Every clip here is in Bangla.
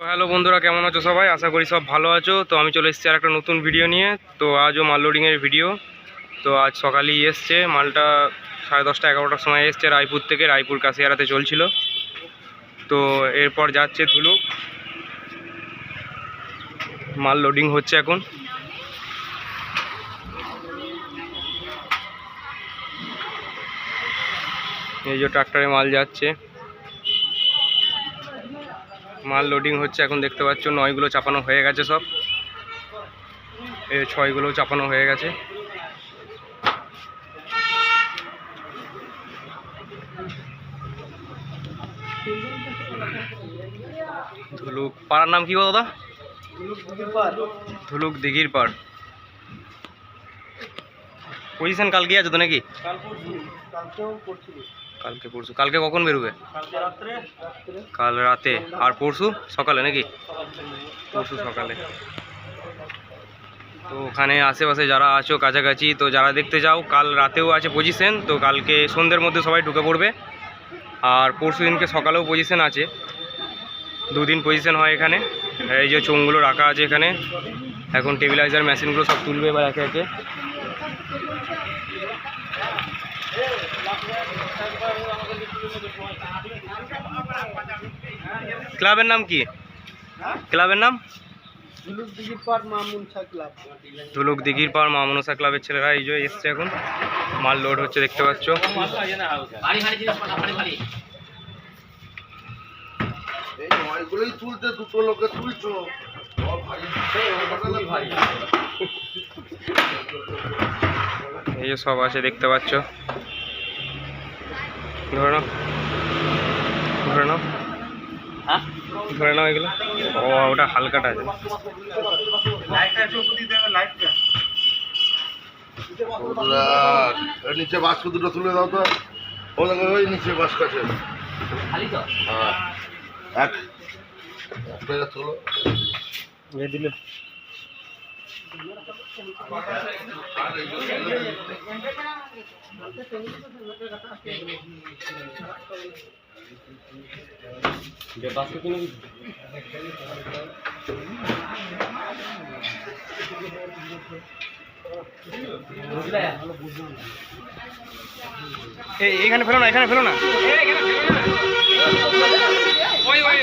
হ্যালো বন্ধুরা, কেমন আছো সবাই? আশা করি সব ভালো আছো। তো আমি চলে এসেছি আর একটা নতুন ভিডিও নিয়ে। তো আজও মাল লোডিংয়ের ভিডিও তো আজ সকালেই এসছে। মালটা সাড়ে দশটা এগারোটার সময় এসছে রায়পুর থেকে, রায়পুর কাশিয়ারাতে চলছিল। তো এরপর যাচ্ছে ধুলুক। মাল লোডিং হচ্ছে এখন। এই যে ট্রাক্টরে মাল যাচ্ছে। মাল লোডিং হচ্ছে, এখন দেখতে পাচ্ছ, নয়গুলো চাপানো হয়ে গেছে সব। এই ছয়গুলো চাপানো হয়ে গেছে। ধুলুক, পাড়ার নাম কি গো দাদা? ধুলুক দিঘির পাড়। পজিশন কালকে আছে তো নাকি? কালকে পরশু। কালকে কখন বেরোবে? কাল রাতে। আর পরশু সকালে নাকি? পরশু সকালে। তো ওখানে আশেপাশে যারা আছো কাছাকাছি, তো যারা দেখতে যাও কাল রাতেও আছে পজিশন তো কালকে সন্ধ্যের মধ্যে সবাই ঢুকে পড়বে। আর পরশু দিনকে সকালেও পজিশন আছে। দুদিন পজিশন হয় এখানে। এই যে চোঙগুলো রাখা আছে এখানে। এখন টেবিলাইজার মেশিনগুলো সব তুলবে এবার একে একে। ক্লাবের নাম কি? ক্লাবের নাম? ধুলুক দিঘির পাড় মা মনসা ক্লাবের ছেলেরা এই যে এসছে এখন। মাল লোড হচ্ছে, দেখতে পাচ্ছ। তুলতে দুটো এই সব আছে, দেখতে পাচ্ছ। ধরে নাও। ধরে নাও। ধরে নাও এগুলো। ও ওটা হালকাটা আছে। নিচে বাস্ক দুটো তুলে দাও তো। ও দেখো ওই নিচে বাস্ক আছে। হ্যাঁ। এক। তুলো দিলে। এখানে ফেলো না, এখানে ফেলো না। ওই ওই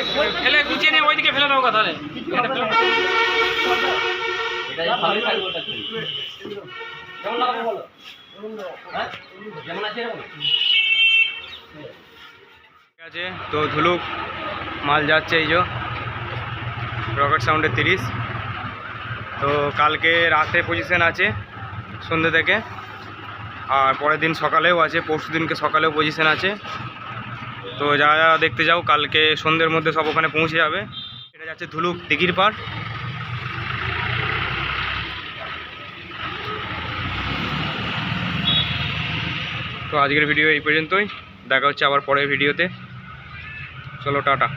ফেলে, গুছিয়ে নিয়ে ওইদিকে ফেলে দাও কথা ঠিক আছে, তো ধুলুক, মাল যাচ্ছে এই যে, রকেট সাউন্ডের তিরিশ। তো কালকে রাতে পজিশন আছে সন্ধ্যে থেকে। আর পরের দিন সকালেও আছে, পরশু দিনকে সকালেও পজিশন আছে। তো যারা যারা দেখতে যাও, কালকে সন্ধ্যের মধ্যে সব ওখানে পৌঁছে যাবে। এটা যাচ্ছে ধুলুক, দিঘির পাড়। তো আজকের ভিডিও এই পর্যন্তই। দেখা হচ্ছে আবার পরের ভিডিওতে। চলো টাটা।